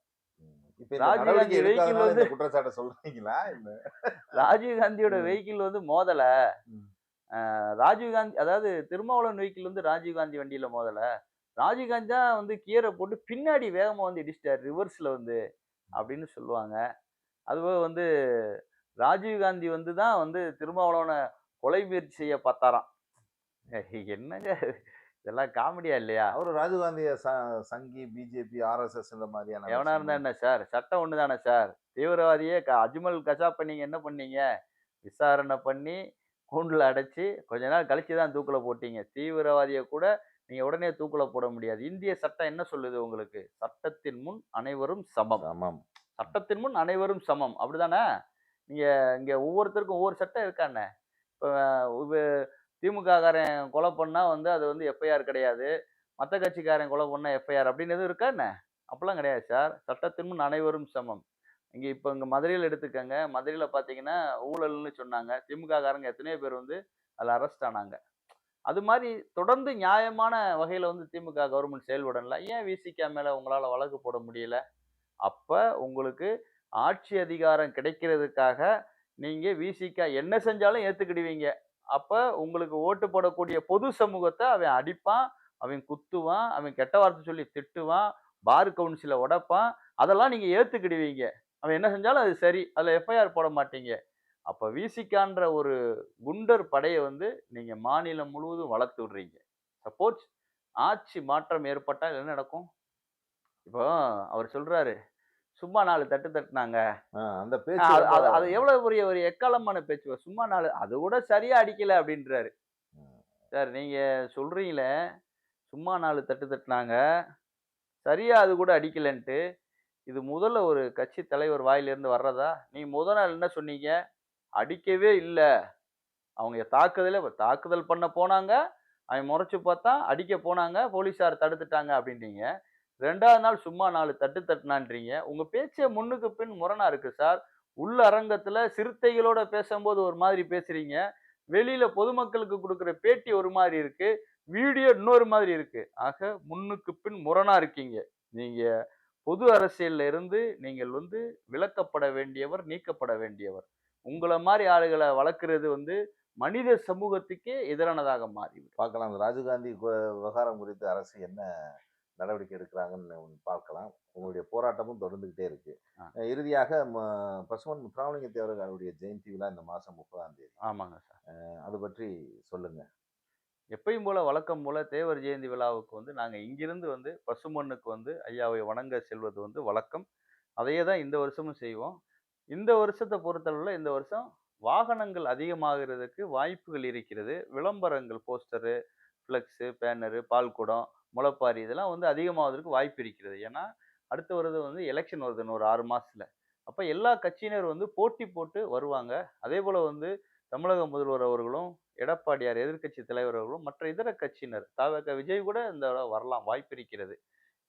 இப்ப இந்த ராஜீவ் நடவடிக்கை காந்தி vehicle எடுக்காதனால இந்த வந்து- குற்றச்சாட்டை சொல்றீங்களா? ராஜீவ்காந்தியோட. வெஹிக்கிள் வந்து மோதல. ராஜீவ்காந்தி அதாவது திருமாவளவன் வெஹிக்கிள் வந்து ராஜீவ்காந்தி வண்டியில மோதல. ராஜீவ்காந்தி தான் வந்து கியரை போட்டு பின்னாடி வேகமா வந்து இடிச்சிட்டாரு ரிவர்ஸ்ல வந்து அப்படின்னு சொல்லுவாங்க. அதுபோக வந்து ராஜீவ்காந்தி வந்து தான் வந்து திருமாவளவனை கொலை முயற்சி செய்ய பார்த்தாராம். என்னங்க இதெல்லாம் காமெடியா இல்லையா? அவரு ராஜீவ்காந்திய ச- சங்கி பிஜேபி ஆர்எஸ்எஸ் இந்த மாதிரியான எவனா இருந்தா என்ன சார்? சட்டம் ஒன்று தானே சார்? தீவிரவாதியே க- அஜ்மல் கசாப்பை நீங்க என்ன பண்ணீங்க? விசாரணை பண்ணி கூண்டில் அடைச்சி கொஞ்ச நாள் கழிச்சு தான் தூக்கில் போட்டீங்க. தீவிரவாதியை கூட நீங்க உடனே தூக்கில் போட முடியாது. இந்திய சட்டம் என்ன சொல்லுது உங்களுக்கு? சட்டத்தின் முன் அனைவரும் சமம். ஆமாம் சட்டத்தின் முன் அனைவரும் சமம். அப்படிதானே? நீங்க இங்க ஒவ்வொருத்தருக்கும் ஒவ்வொரு சட்டம் இருக்காண்ணே இப்போ திமுக காரன் கொலை பண்ணால் வந்து அது வந்து எஃப்ஐஆர் கிடையாது. மற்ற கட்சிக்காரன் கொலை பண்ணால் எஃப்ஐஆர் அப்படின்னு எதுவும் இருக்கா என்ன? அப்பெல்லாம் கிடையாது சார். சட்டத்தின் முன் அனைவரும் சமம். இங்கே இப்போ இங்கே மதுரையில் எடுத்துக்கங்க. மதுரையில் பார்த்தீங்கன்னா ஊழல்னு சொன்னாங்க. திமுக காரங்க எத்தனையோ பேர் வந்து அதில் அரெஸ்ட் ஆனாங்க. அது மாதிரி தொடர்ந்து நியாயமான வகையில் வந்து திமுக கவர்மெண்ட் செயல்படல. ஏன் விசிகா மேலே உங்களால் வழக்கு போட முடியல? அப்போ உங்களுக்கு ஆட்சி அதிகாரம் கிடைக்கிறதுக்காக நீங்கள் விசிகா என்ன செஞ்சாலும் ஏற்றுக்கிடுவீங்க அப்போ உங்களுக்கு ஓட்டு போடக்கூடிய பொது சமூகத்தை அவன் அடிப்பான் அவன் குத்துவான் அவன் கெட்ட வார்த்தை சொல்லி திட்டுவான் பார் கவுன்சிலை உடைப்பான். அதெல்லாம் நீங்கள் ஏற்றுக்கிடுவீங்க அவன் என்ன செஞ்சாலும் அது சரி அதில் எஃப்ஐஆர் போட மாட்டீங்க. அப்போ விசிக்கான்ற ஒரு குண்டர் படையை வந்து நீங்கள் மாநிலம் முழுவதும் வளர்த்து விடுறீங்க. சப்போஸ் ஆட்சி மாற்றம் ஏற்பட்டால் என்ன நடக்கும்? இப்போ அவர் சொல்கிறாரு சும்மா நாலு தட்டு தட்டுனாங்க. அந்த பேச்சு அது- எவ்வளவு பெரிய ஒரு எக்காலமான பேச்சு சும்மா நாலு அது கூட சரியா அடிக்கல அப்படின்றாரு. சார் நீங்க சொல்றீங்களே சும்மா நாலு தட்டு தட்டுனாங்க சரியா அது கூட அடிக்கலன்ட்டு இது முதல்ல ஒரு கட்சி தலைவர் வாயிலிருந்து வர்றதா? நீங்க முத நாள் என்ன சொன்னீங்க? அடிக்கவே இல்லை. அவங்க தாக்குதலே தாக்குதல் பண்ண போனாங்க அவன் முறைச்சு பார்த்தா அடிக்க போனாங்க போலீஸார் தடுத்துட்டாங்க அப்படின்றீங்க ரெண்டாவது நாள் சும்மா நாலு தட்டு தட்டுனான்றீங்க. உங்க பேச்சே முன்னுக்கு பின் முரணா இருக்கு சார். உள்ள அரங்கத்துல சிறுத்தைகளோட பேசும்போது ஒரு மாதிரி பேசுறீங்க. வெளியில பொதுமக்களுக்கு கொடுக்குற பேட்டி ஒரு மாதிரி இருக்கு. வீடியோ இன்னொரு மாதிரி இருக்கு. ஆக முன்னுக்கு பின் முரணா இருக்கீங்க நீங்க பொது அரசியல்ல இருந்து நீங்கள் வந்து விளக்கப்பட வேண்டியவர் நீக்கப்பட வேண்டியவர். உங்களை மாதிரி ஆளுகளை வளர்க்குறது வந்து மனித சமூகத்துக்கே எதிரானதாக மாறி பார்க்கலாம். ராஜீவ்காந்தி கு- விவகாரம் குறித்து அரசு என்ன நடவடிக்கை எடுக்கிறாங்கன்னு பார்க்கலாம். உங்களுடைய போராட்டமும் தொடர்ந்துகிட்டே இருக்கு. இறுதியாக ம- பசுமன் முத்துராமலிங்க தேவர்களுடைய ஜெயந்தி விழா இந்த மாசம் முப்பதாம் தேதி. ஆமாங்க சார். அது பற்றி சொல்லுங்க. எப்பயும் போல வழக்கம் போல தேவர் ஜெயந்தி விழாவுக்கு வந்து நாங்கள் இங்கிருந்து வந்து பசுமண்ணுக்கு வந்து ஐயாவை வணங்க செல்வது வந்து வழக்கம். அதையே தான் இந்த வருஷமும் செய்வோம். இந்த வருஷத்தை பொறுத்தளவில் இந்த வருஷம் வாகனங்கள் அதிகமாகிறதுக்கு வாய்ப்புகள் இருக்கிறது. விளம்பரங்கள் போஸ்டரு ஃப்ளெக்ஸு பேனரு பால்குடம் முளைப்பாரி. இதெல்லாம் வந்து அதிகமாவதற்கு வாய்ப்பு இருக்கிறது. ஏன்னா அடுத்து வருது வந்து எலெக்ஷன் வருது ஒரு ஆறு மாதத்தில் அப்போ எல்லா கட்சியினர் வந்து போட்டி போட்டு வருவாங்க. அதே போல் வந்து தமிழக முதல்வர் அவர்களும் எடப்பாடியார் எதிர்க்கட்சி தலைவர் அவர்களும் மற்ற இதர கட்சியினர் தவக விஜய் கூட இந்த வரலாம் வாய்ப்பு இருக்கிறது.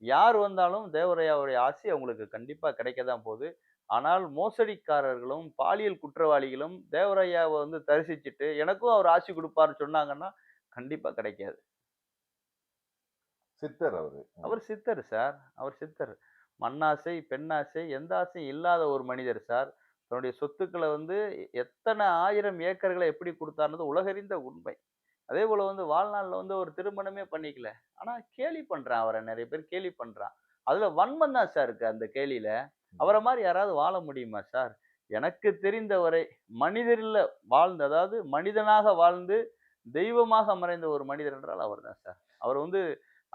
யார் வந்தாலும் தேவரையாவுடைய ஆசை அவங்களுக்கு கண்டிப்பாக கிடைக்க தான் போகுது. ஆனால் மோசடிக்காரர்களும் பாலியல் குற்றவாளிகளும் தேவரையாவை வந்து தரிசிச்சுட்டு எனக்கும் அவர் ஆட்சி கொடுப்பாருன்னு சொன்னாங்கன்னா கண்டிப்பாக கிடைக்காது. சித்தர் அவரு. அவர் சித்தர் சார். அவர் சித்தர். மண்ணாசை பெண்ணாசை எந்த ஆசையும் இல்லாத ஒரு மனிதர் சார். தன்னுடைய சொத்துக்களை வந்து எத்தனை ஆயிரம் ஏக்கர்களை எப்படி கொடுத்தாருன்றது உலகறிந்த உண்மை. அதே போல வந்து வாழ்நாளில் வந்து ஒரு திருமணமே பண்ணிக்கல. ஆனா கேலி பண்றான் அவரை. நிறைய பேர் கேலி பண்றான். அதுல வன்மம் தான் சார் இருக்கு அந்த கேலியில. அவரை மாதிரி யாராவது வாழ முடியுமா சார்? எனக்கு தெரிந்தவரை மனிதரில் வாழ்ந்து அதாவது மனிதனாக வாழ்ந்து தெய்வமாக மறைந்த ஒரு மனிதர் என்றால் அவர் தான் சார். அவர் வந்து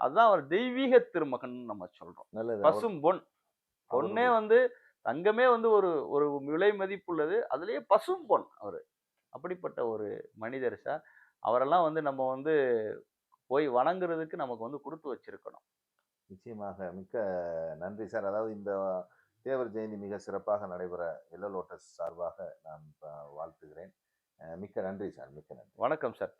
அதுதான் அவர் தெய்வீக திருமகன் நம்ம சொல்றோம். பசும் பொன். பொன்னே வந்து தங்கமே வந்து ஒரு ஒரு விலை மதிப்புள்ளது. அதுலயே பசும் பொன் அவர். அப்படிப்பட்ட ஒரு மனிதர் சார். அவரெல்லாம் வந்து நம்ம வந்து போய் வணங்குறதுக்கு நமக்கு வந்து கொடுத்து வச்சிருக்கணும். நிச்சயமாக மிக்க நன்றி சார். அதாவது இந்த தேவர் ஜெயந்தி மிக சிறப்பாக நடைபெற எல்லோ லோட்டஸ் சார்பாக நான் வாழ்த்துகிறேன். மிக்க நன்றி சார். மிக்க நன்றி. வணக்கம் சார்.